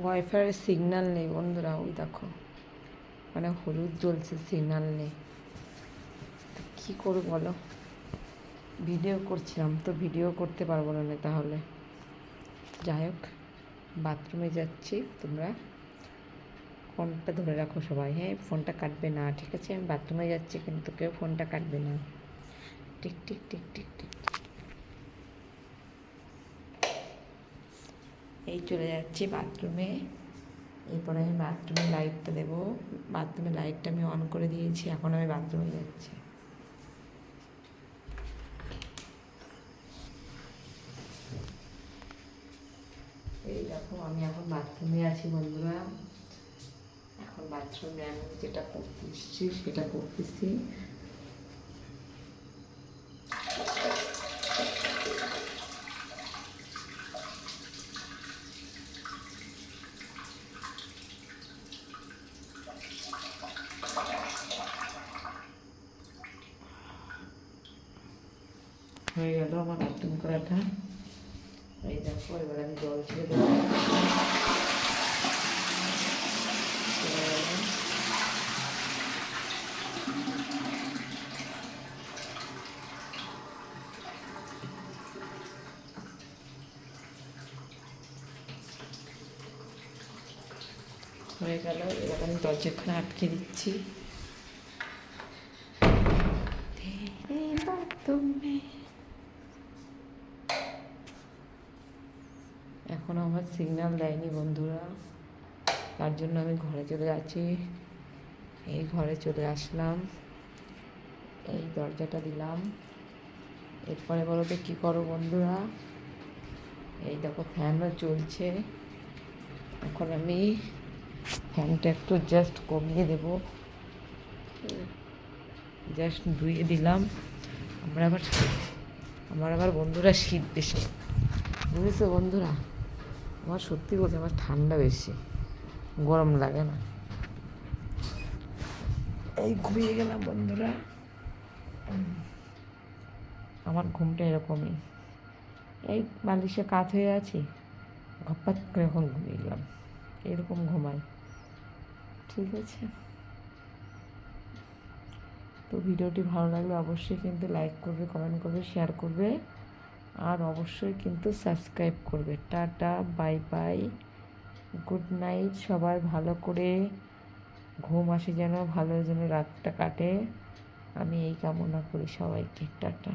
ওয়াইফাইয়ের signal নেই বন্ধুরা, ওই দেখো। মানে হলুদ জ্বলছে সিগন্যাল নেই। কী করব বলো? ভিডিও করছিলাম তো ভিডিও করতে পারব না না তাহলে। যাই হোক বাথরুমে যাচ্ছি, তোমরা ফোনটা ধরে রাখো সবাই হ্যাঁ? ফোনটা কাটবে না, ঠিক আছে? আমি বাথরুমে যাচ্ছি, কিন্তু কেউ ফোনটা কাটবে না। টিক টিক টিক টিক টিক। এই চলে যাচ্ছি বাথরুমে। এরপরে আমি বাথরুমে লাইটটা দেবো। বাথরুমে লাইটটা আমি অন করে দিয়েছি, এখন আমি বাথরুমে যাচ্ছি। এই দেখো, আমি এখন বাথরুমে আছি বন্ধুরা। এখন বাথরুমে আমি যেটা করতে এসেছি, সেটা করতেছি। হয়ে গেল আমার বাথরুম করাটা। এই দেখো, এবার আমি জল ছেড়ে দেবো। হয়ে গেল, এবার আমি দরজাখানে আটকে দিচ্ছি তেরে বাথরুমে এখনও আমার সিগন্যাল দেয়নি বন্ধুরা। তার জন্য আমি ঘরে চলে যাচ্ছি। এই ঘরে চলে আসলাম। এই দরজাটা দিলাম। এরপরে বলো তো কী করো বন্ধুরা? এই দেখো ফ্যানও চলছে। এখন আমি ফ্যানটা একটু জাস্ট কমিয়ে দেব। জাস্ট ধুয়ে দিলাম। আমরা আবার আমার আবার বন্ধুরা শীত বেশি। বুঝেছ বন্ধুরা? আমার সত্যি বলছি আমার ঠান্ডা বেশি। গরম লাগে না। এই ঘুমিয়ে গেলাম বন্ধুরা। আমার ঘুমটা এরকমই। এই বালিশে কাত হয়ে আছি ঘপাত করে এখন ঘুমিয়ে গেলাম। এরকম ঘুমাই। ঠিক আছে? তো ভিডিওটি ভালো লাগলে অবশ্যই কিন্তু লাইক করবে কমেন্ট করবে শেয়ার করবে। আর অবশ্যই কিন্তু সাবস্ক্রাইব করবে। Tata, bye bye. Good night সবার ভালো করে ঘুম আসে যেন, ভালো যেন রাতটা কাটে। আমি এই কামনা করি সবাইকে। টাটা।